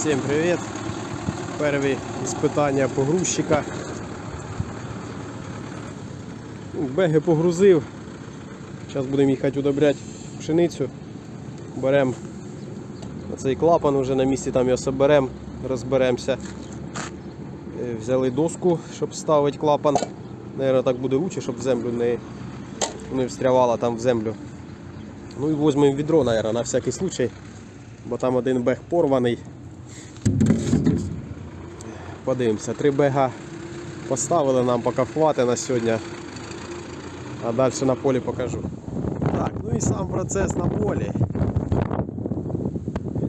Всім привіт! Перві іспитання погрузчика. Беги погрузив. Зараз будемо їхати удобряти пшеницю. Беремо цей клапан вже на місці, там його соберемо, розберемося. Е, Взяли доску, щоб ставити клапан. Наверно, так буде лучше, щоб в землю не, не встрявала там в землю. Ну і візьмемо відро, наверное, на всякий случай, бо там один бег порваний. Подивимося, три бега поставили нам поки хватить на сьогодні. А далі на полі покажу. Так, ну і сам процес на полі.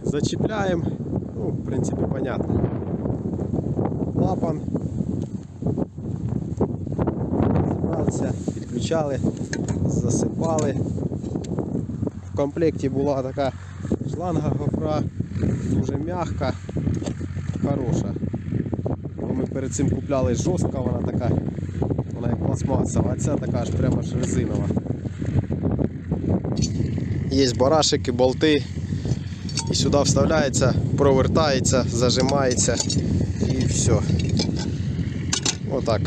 Зачіпляємо. Ну, в принципі, понятно. Клапан. Розібрався, підключали, засипали. В комплекті була така шланга гофра, дуже м'яка, хороша. Ми перед цим купляли жорстка, вона така, вона як пластмасова, а ця така аж прямо ж резинова. Є барашики, болти. І сюди вставляється, провертається, зажимається і все. Отак.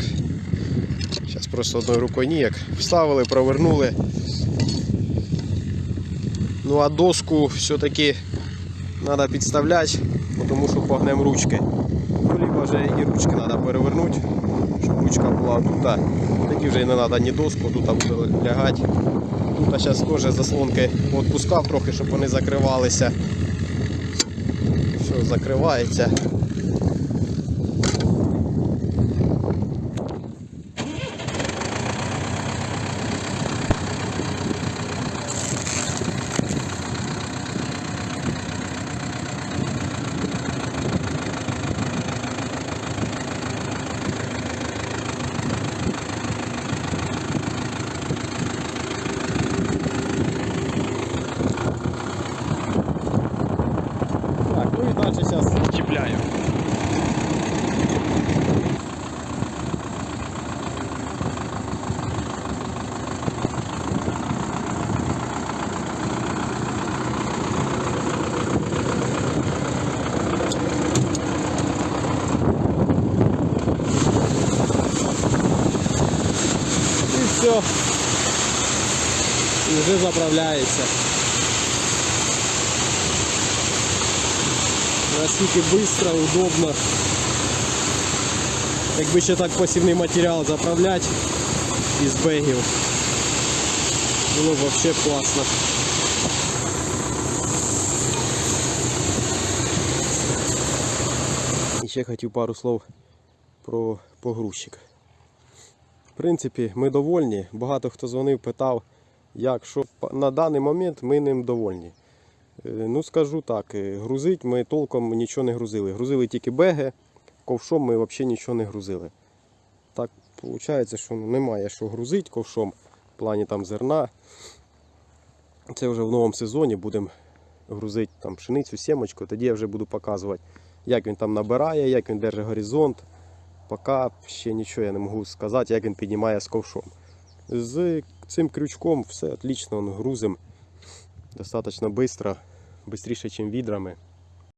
Зараз просто одною рукою ніяк. Вставили, провернули. Ну а доску все-таки треба підставляти, тому що погнемо ручки. Ну, вже і ручки треба перевернути, щоб ручка була тут. Тоді вже і не треба ні доску, тут буде лягати. Тут зараз теж заслонки відпускав трохи, щоб вони закривалися. Все, закривається. Так, ну і далі зараз чіпляю. Все. І вже заправляється. Наскільки швидко, удобно. Якби ще так посівний матеріал заправляти із бегів. Було б взагалі класно. І ще хотів пару слов про погрузчик. В принципі, ми довольні. Багато хто дзвонив, питав, як, що на даний момент ми ним довольні. Е, Ну, скажу так, е, грузить ми толком нічого не грузили. Грузили тільки беги, ковшом ми взагалі нічого не грузили. Так виходить, що немає що грузити ковшом в плані там зерна. Це вже в новому сезоні будемо грузити там пшеницю, сімочку, тоді я вже буду показувати, як він там набирає, як він держить горизонт. Поки ще нічого я не можу сказати, як він піднімає з ковшом. З цим крючком все отлично, грузим достатньо швидко, швидше, ніж відрами.